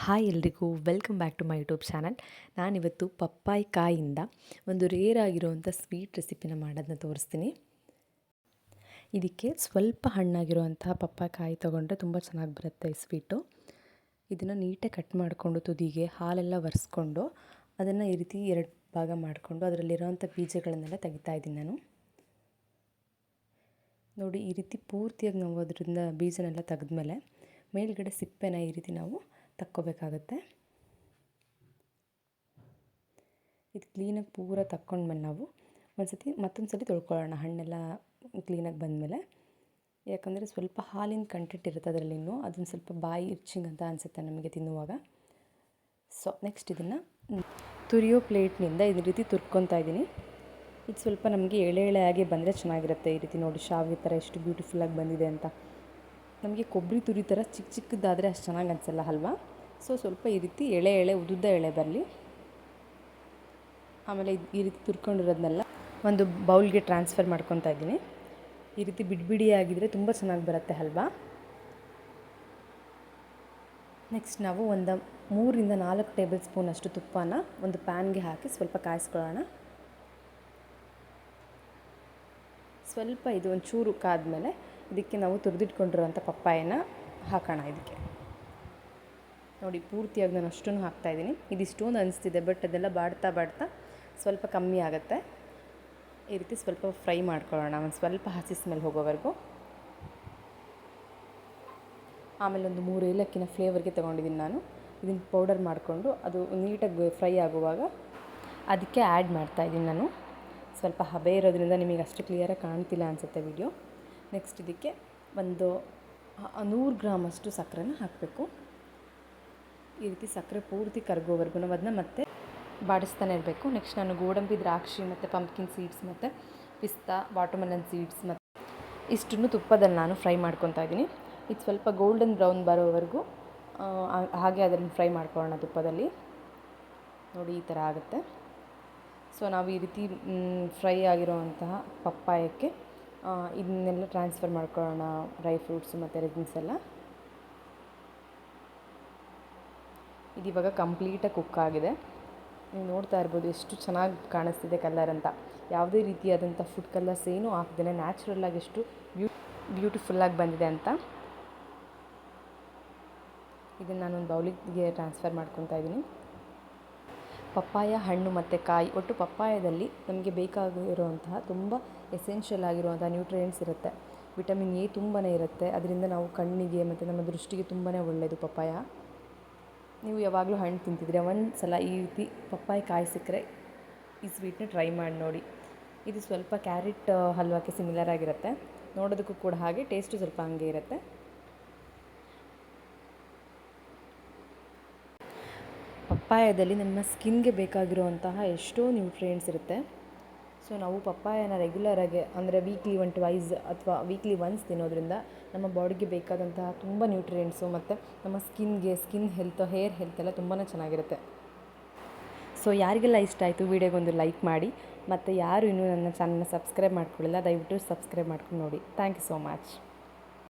Hi ಎಲ್ರಿಗೂ welcome back to my YouTube channel ನಾನಿವತ್ತು ಪಪ್ಪಾಯಿ ಕಾಯಿಂದ ಒಂದು ರೇರ್ ಆಗಿರುವಂಥ ಸ್ವೀಟ್ ರೆಸಿಪಿನ ಮಾಡೋದನ್ನ ತೋರಿಸ್ತೀನಿ. ಇದಕ್ಕೆ ಸ್ವಲ್ಪ ಹಣ್ಣಾಗಿರುವಂತಹ ಪಪ್ಪಾಯಿ ಕಾಯಿ ತೊಗೊಂಡ್ರೆ ತುಂಬ ಚೆನ್ನಾಗಿ ಬರುತ್ತೆ ಈ ಸ್ವೀಟು ಇದನ್ನು ನೀಟಾಗಿ ಕಟ್ ಮಾಡಿಕೊಂಡು ತುದಿಗೆ ಹಾಲೆಲ್ಲ ಒರೆಸ್ಕೊಂಡು ಅದನ್ನು ಈ ರೀತಿ ಎರಡು ಭಾಗ ಮಾಡಿಕೊಂಡು ಅದರಲ್ಲಿರೋವಂಥ ಬೀಜಗಳನ್ನೆಲ್ಲ ತೆಗಿತಾ ಇದ್ದೀನಿ ನಾನು. ನೋಡಿ, ಈ ರೀತಿ ಪೂರ್ತಿಯಾಗಿ ನಾವು ಅದರಿಂದ ಬೀಜನೆಲ್ಲ ತೆಗೆದ್ಮೇಲೆ ಮೇಲ್ಗಡೆ ಸಿಪ್ಪೆನ ಈ ರೀತಿ ನಾವು ತಕ್ಕೋಬೇಕಾಗತ್ತೆ. ಇದು ಕ್ಲೀನಾಗಿ ಪೂರ ತಕ್ಕೊಂಡ್ಮೇಲೆ ನಾವು ಒಂದು ಸತಿ ಮತ್ತೊಂದು ಸತಿ ತೊಳ್ಕೊಳ್ಳೋಣ, ಹಣ್ಣೆಲ್ಲ ಕ್ಲೀನಾಗಿ ಬಂದಮೇಲೆ. ಯಾಕಂದರೆ ಸ್ವಲ್ಪ ಹಾಲಿನ ಕಂಟೆಂಟ್ ಇರುತ್ತೆ ಅದರಲ್ಲಿ ಇನ್ನೂ ಅದೊಂದು ಸ್ವಲ್ಪ ಬಾಯಿ ಇರ್ಚಿಂಗ್ ಅಂತ ಅನಿಸುತ್ತೆ ನಮಗೆ ತಿನ್ನುವಾಗ. ಸೊ ನೆಕ್ಸ್ಟ್ ಇದನ್ನು ತುರಿಯೋ ಪ್ಲೇಟ್ನಿಂದ ಇದೇ ರೀತಿ ತುರ್ಕೊತಾ ಇದ್ದೀನಿ. ಇದು ಸ್ವಲ್ಪ ನಮಗೆ ಎಳೆ ಎಳೆಯಾಗಿ ಬಂದರೆ ಚೆನ್ನಾಗಿರುತ್ತೆ ಈ ರೀತಿ ನೋಡಿ, ಶಾವಿಗೆ ಥರ ಎಷ್ಟು ಬ್ಯೂಟಿಫುಲ್ಲಾಗಿ ಬಂದಿದೆ ಅಂತ. ನಮಗೆ ಕೊಬ್ಬರಿ ತುರಿ ಥರ ಚಿಕ್ಕ ಚಿಕ್ಕದಾದರೆ ಅಷ್ಟು ಚೆನ್ನಾಗಿ ಅನಿಸಲ್ಲ ಅಲ್ವಾ? ಸೊ ಸ್ವಲ್ಪ ಈ ರೀತಿ ಎಳೆ ಎಳೆ, ಉದ್ದುದ್ದ ಎಳೆ ಬರಲಿ. ಆಮೇಲೆ ಈ ರೀತಿ ತುರ್ಕೊಂಡಿರೋದನ್ನೆಲ್ಲ ಒಂದು ಬೌಲ್ಗೆ ಟ್ರಾನ್ಸ್ಫರ್ ಮಾಡ್ಕೊತಾ ಇದ್ದೀನಿ. ಈ ರೀತಿ ಬಿಡಿ ಆಗಿದ್ದರೆ ತುಂಬ ಚೆನ್ನಾಗಿ ಬರುತ್ತೆ ಹಲ್ವಾ ನೆಕ್ಸ್ಟ್ ನಾವು ಒಂದು ಮೂರಿಂದ ನಾಲ್ಕು ಟೇಬಲ್ ಸ್ಪೂನ್ ಅಷ್ಟು ತುಪ್ಪನ ಒಂದು ಪ್ಯಾನ್ಗೆ ಹಾಕಿ ಸ್ವಲ್ಪ ಕಾಯಿಸ್ಕೊಳ್ಳೋಣ. ಸ್ವಲ್ಪ ಇದು ಒಂದು ಚೂರು ಕಾದ್ಮೇಲೆ ಇದಕ್ಕೆ ನಾವು ತುರಿದಿಟ್ಕೊಂಡಿರುವಂಥ ಪಪ್ಪಾಯನ ಹಾಕೋಣ ಇದಕ್ಕೆ. ನೋಡಿ, ಪೂರ್ತಿಯಾಗಿ ನಾನು ಅಷ್ಟೂ ಹಾಕ್ತಾಯಿದ್ದೀನಿ ಇದಿಷ್ಟೊಂದು ಅನಿಸ್ತಿದೆ ಬಟ್ ಅದೆಲ್ಲ ಬಾಡ್ತಾ ಬಾಡ್ತಾ ಸ್ವಲ್ಪ ಕಮ್ಮಿ ಆಗುತ್ತೆ. ಈ ರೀತಿ ಸ್ವಲ್ಪ ಫ್ರೈ ಮಾಡ್ಕೊಳ್ಳೋಣ. ಒಂದು ಸ್ವಲ್ಪ ಹಸಿ ಸ್ಮೆಲ್ ಹೋಗೋವರೆಗೂ. ಆಮೇಲೆ ಒಂದು ಮೂರು ಏಲಕ್ಕಿನ ಫ್ಲೇವರ್ಗೆ ತೊಗೊಂಡಿದ್ದೀನಿ ನಾನು. ಇದನ್ನು ಪೌಡರ್ ಮಾಡಿಕೊಂಡು ಅದು ನೀಟಾಗಿ ಫ್ರೈ ಆಗುವಾಗ ಅದಕ್ಕೆ ಆ್ಯಡ್ ಮಾಡ್ತಾಯಿದ್ದೀನಿ ನಾನು. ಸ್ವಲ್ಪ ಹಬೆ ಇರೋದ್ರಿಂದ ನಿಮಗೆ ಅಷ್ಟು ಕ್ಲಿಯರಾಗಿ ಕಾಣ್ತಿಲ್ಲ ಅನಿಸುತ್ತೆ ವಿಡಿಯೋ ನೆಕ್ಸ್ಟ್ ಇದಕ್ಕೆ ಒಂದು ನೂರು ಗ್ರಾಮಷ್ಟು ಸಕ್ಕರೆನ ಹಾಕಬೇಕು. ಈ ರೀತಿ ಸಕ್ಕರೆ ಪೂರ್ತಿ ಕರಗೋವರೆಗೂ ಅದನ್ನ ಮತ್ತೆ ಬಾಡಿಸ್ತಾನೆ ಇರಬೇಕು. ನೆಕ್ಸ್ಟ್ ನಾನು ಗೋಡಂಬಿ, ದ್ರಾಕ್ಷಿ ಮತ್ತು ಪಂಪ್ಕಿನ್ ಸೀಡ್ಸ್ ಮತ್ತು ಪಿಸ್ತಾ ವಾಟರ್ಮೆಲನ್ ಸೀಡ್ಸ್ ಮತ್ತು ಇಷ್ಟನ್ನು ತುಪ್ಪದಲ್ಲಿ ನಾನು ಫ್ರೈ ಮಾಡ್ಕೊತಾ ಇದ್ದೀನಿ. ಇದು ಸ್ವಲ್ಪ ಗೋಲ್ಡನ್ ಬ್ರೌನ್ ಬರೋವರೆಗೂ ಹಾಗೆ ಅದನ್ನು ಫ್ರೈ ಮಾಡ್ಕೊಳ್ಳೋಣ ತುಪ್ಪದಲ್ಲಿ. ನೋಡಿ ಈ ಥರ ಆಗುತ್ತೆ. ಸೊ ನಾವು ಈ ರೀತಿ ಫ್ರೈ ಆಗಿರುವಂತಹ ಪಪ್ಪಾಯಕ್ಕೆ ಇದನ್ನೆಲ್ಲ ಟ್ರಾನ್ಸ್ಫರ್ ಮಾಡ್ಕೊಳ್ಳೋಣ ಡ್ರೈ ಫ್ರೂಟ್ಸು ಮತ್ತು ರೆಸಿನ್ಸ್ ಎಲ್ಲ. ಇದು ಇವಾಗ ಕಂಪ್ಲೀಟಾಗಿ ಕುಕ್ ಆಗಿದೆ. ನೀವು ನೋಡ್ತಾ ಇರ್ಬೋದು ಎಷ್ಟು ಚೆನ್ನಾಗಿ ಕಾಣಿಸ್ತಿದೆ ಕಲರ್ ಅಂತ. ಯಾವುದೇ ರೀತಿಯಾದಂಥ ಫುಡ್ ಕಲರ್ಸ್ ಏನೂ ಹಾಕ್ದೇ ನ್ಯಾಚುರಲ್ಲಾಗಿ ಎಷ್ಟು ಬ್ಯೂ ಬ್ಯೂಟಿಫುಲ್ಲಾಗಿ ಬಂದಿದೆ ಅಂತ. ಇದನ್ನು ನಾನೊಂದು ಬೌಲಿಗೆ ಟ್ರಾನ್ಸ್ಫರ್ ಮಾಡ್ಕೊತಾ ಇದ್ದೀನಿ. ಪಪ್ಪಾಯ ಹಣ್ಣು ಮತ್ತು ಕಾಯಿ, ಒಟ್ಟು ಪಪ್ಪಾಯದಲ್ಲಿ ನಮಗೆ ಬೇಕಾಗಿರುವಂತಹ ತುಂಬ ಎಸೆನ್ಷಿಯಲ್ ಆಗಿರುವಂಥ ನ್ಯೂಟ್ರಿಯೆಂಟ್ಸ್ ಇರುತ್ತೆ. ವಿಟಮಿನ್ ಎ ತುಂಬಾ ಇರುತ್ತೆ. ಅದರಿಂದ ನಾವು ಕಣ್ಣಿಗೆ ಮತ್ತು ನಮ್ಮ ದೃಷ್ಟಿಗೆ ತುಂಬಾ ಒಳ್ಳೆಯದು ಪಪ್ಪಾಯ. ನೀವು ಯಾವಾಗಲೂ ಹಣ್ಣು ತಿಂತಿದ್ರೆ ಒಂದು ಸಲ ಈ ರೀತಿ ಪಪ್ಪಾಯ ಕಾಯಿ ಸಿಕ್ಕರೆ ಈ ಸ್ವೀಟ್ನ ಟ್ರೈ ಮಾಡಿ ನೋಡಿ. ಇದು ಸ್ವಲ್ಪ ಕ್ಯಾರೆಟ್ ಹಲ್ವಾಕ್ಕೆ ಸಿಮಿಲರ್ ಆಗಿರುತ್ತೆ. ನೋಡೋದಕ್ಕೂ ಕೂಡ ಹಾಗೆ ಟೇಸ್ಟು ಸ್ವಲ್ಪ ಹಂಗೆ ಇರುತ್ತೆ. ಪಪ್ಪಾಯದಲ್ಲಿ ನಮ್ಮ ಸ್ಕಿನ್ಗೆ ಬೇಕಾಗಿರುವಂತಹ ಎಷ್ಟೋ ನ್ಯೂಟ್ರಿಯೆಂಟ್ಸ್ ಇರುತ್ತೆ. ಸೊ ನಾವು ಪಪ್ಪಾಯನ ರೆಗ್ಯುಲರಾಗಿ ಅಂದರೆ ವೀಕ್ಲಿ ಒನ್ ಟ್ವೈಸ್ ಅಥವಾ ವೀಕ್ಲಿ ಒನ್ಸ್ ತಿನ್ನೋದ್ರಿಂದ ನಮ್ಮ ಬಾಡಿಗೆ ಬೇಕಾದಂತಹ ತುಂಬ ನ್ಯೂಟ್ರಿಯೆಂಟ್ಸು ಮತ್ತು ನಮ್ಮ ಸ್ಕಿನ್ಗೆ ಸ್ಕಿನ್ ಹೆಲ್ತ್ ಹೇರ್ ಹೆಲ್ತ್ ಎಲ್ಲ ತುಂಬಾ ಚೆನ್ನಾಗಿರುತ್ತೆ. ಸೊ ಯಾರಿಗೆಲ್ಲ ಇಷ್ಟ ಆಯಿತು ವೀಡಿಯೋಗೊಂದು ಲೈಕ್ ಮಾಡಿ ಮತ್ತು ಯಾರು ಇನ್ನೂ ನನ್ನ ಚಾನಲ್ನ ಸಬ್ಸ್ಕ್ರೈಬ್ ಮಾಡ್ಕೊಳ್ಳಿಲ್ಲ ದಯವಿಟ್ಟು ಸಬ್ಸ್ಕ್ರೈಬ್ ಮಾಡ್ಕೊಂಡು ನೋಡಿ. Thank you so much